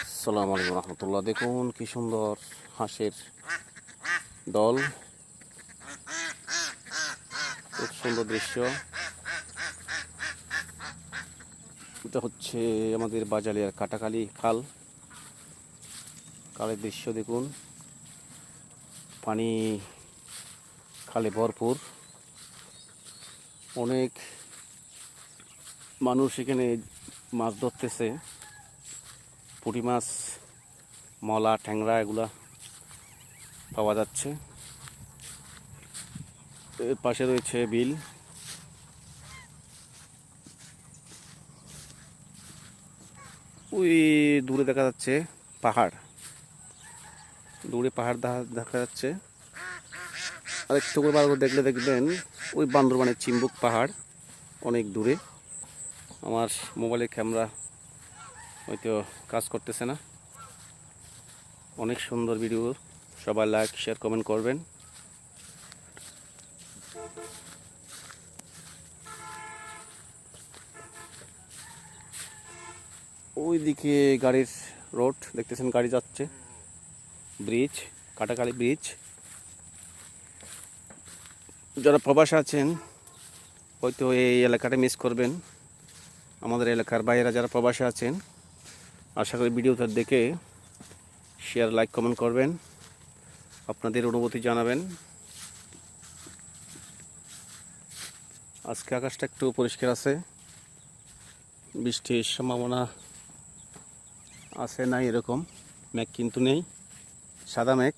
আসসালামু আলাইকুম রহমতুল্লাহ। দেখুন কি সুন্দর হাঁসের দল। খুব সুন্দর দৃশ্য। এটা হচ্ছে আমাদের বাজালিয়ার কাটাকালি খাল। খালের দৃশ্য দেখুন। পানি খালে ভরপুর। অনেক মানুষ এখানে মাছ ধরতেছে। পুঁটি মাছ, মলা, ট্যাংরা এগুলা পাওয়া যাচ্ছে। এর পাশে রয়েছে বিল। ওই দূরে দেখা যাচ্ছে পাহাড়। দূরে পাহাড় দেখা- দেখা যাচ্ছে। আর একটু করে বার দেখলে দেখবেন, ওই বান্দরবানের চিম্বুক পাহাড় অনেক দূরে। আমার মোবাইলের ক্যামেরা হয়তো কাজ করতেছে না। অনেক সুন্দর ভিডিও সবাই লাইক শেয়ার কমেন্ট করবেন। ওই দিকে গাড়ির রোড দেখতেছেন গাড়ি যাচ্ছে। ব্রিজ কাটাকালি ব্রিজ যারা প্রবাসে আছেন, হয়তো এই এলাকাটা মিস করবেন। আমাদের এলাকার বাইরে যারা প্রবাসে আছেন আশা করি ভিডিওটা দেখে শেয়ার লাইক কমেন্ট করবেন। আপনাদের অনুভূতি জানাবেন। আজকে আকাশটা একটু পরিষ্কার আছে। বৃষ্টির সম্ভাবনা আছে, নাই এরকম। মেঘ কিন্তু নেই। সাদা মেঘ।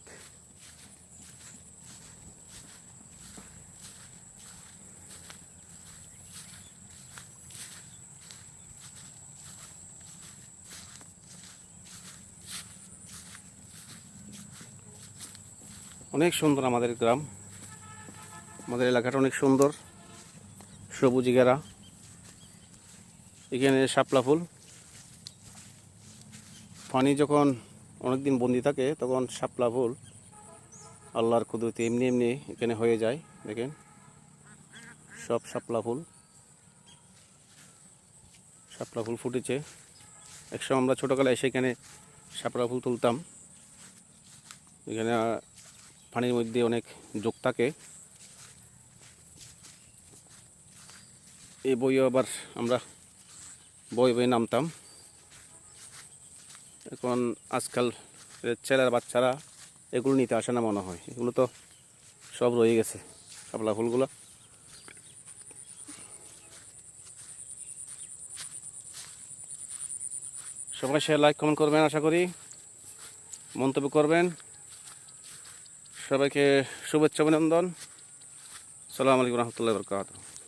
অনেক সুন্দর আমাদের গ্রাম। আমাদের এলাকাটা অনেক সুন্দর। সবুজ ঘেরা। এখানে শাপলা ফুল। পানি যখন অনেকদিন বন্দি থাকে, তখন শাপলা ফুল আল্লাহর কুদরতে এমনি এমনি এখানে হয়ে যায়। দেখেন, সব শাপলা ফুল। শাপলা ফুল ফুটেছে। একসময় আমরা ছোটোবেলায় এসে এখানে শাপলা ফুল তুলতাম। এখানে পানির মধ্যে অনেক যোগ থাকে। এই বইও আবার আমরা বই বই নামতাম। এখন আজকাল ছেলের বাচ্চারা এগুলো নিতে আসে না মনে হয়। এগুলো তো সব রয়ে গেছে শাপলা ফুলগুলো। সবাই সে লাইক কমেন্ট করবেন, আশা করি মন্তব্য করবেন। সবাইকে শুভেচ্ছা অভিনন্দন। সালাম রহমতুল্লাহ বরকাত